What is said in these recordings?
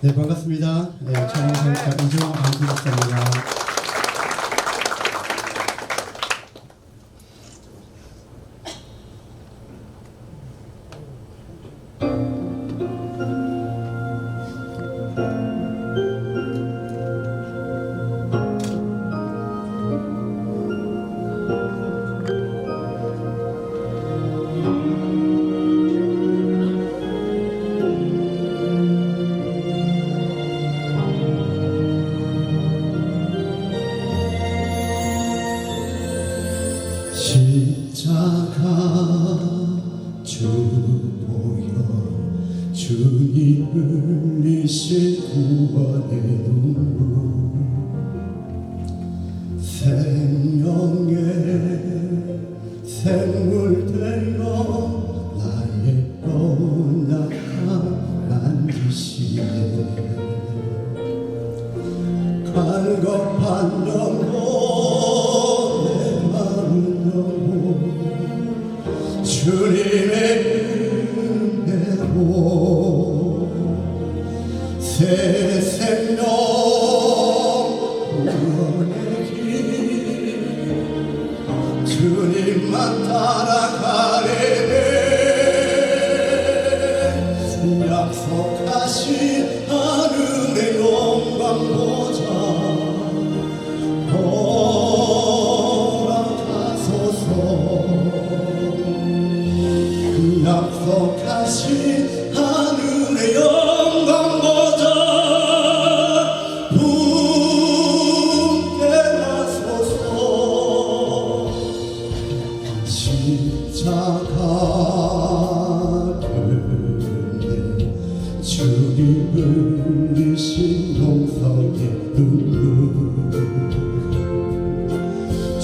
네 반갑습니다. 네, 촬영사 이종호 방송입니다. 십자가 주 보여 주님을 이실 구원의 눈물. 생명의 생물 sen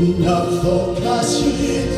약속하신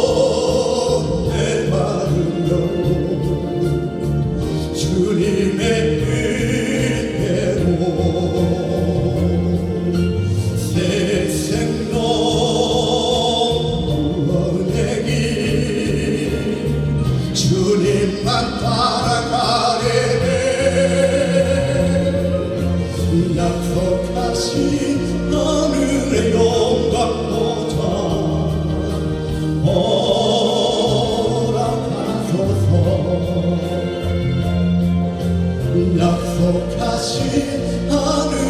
you need. 약속하신 하늘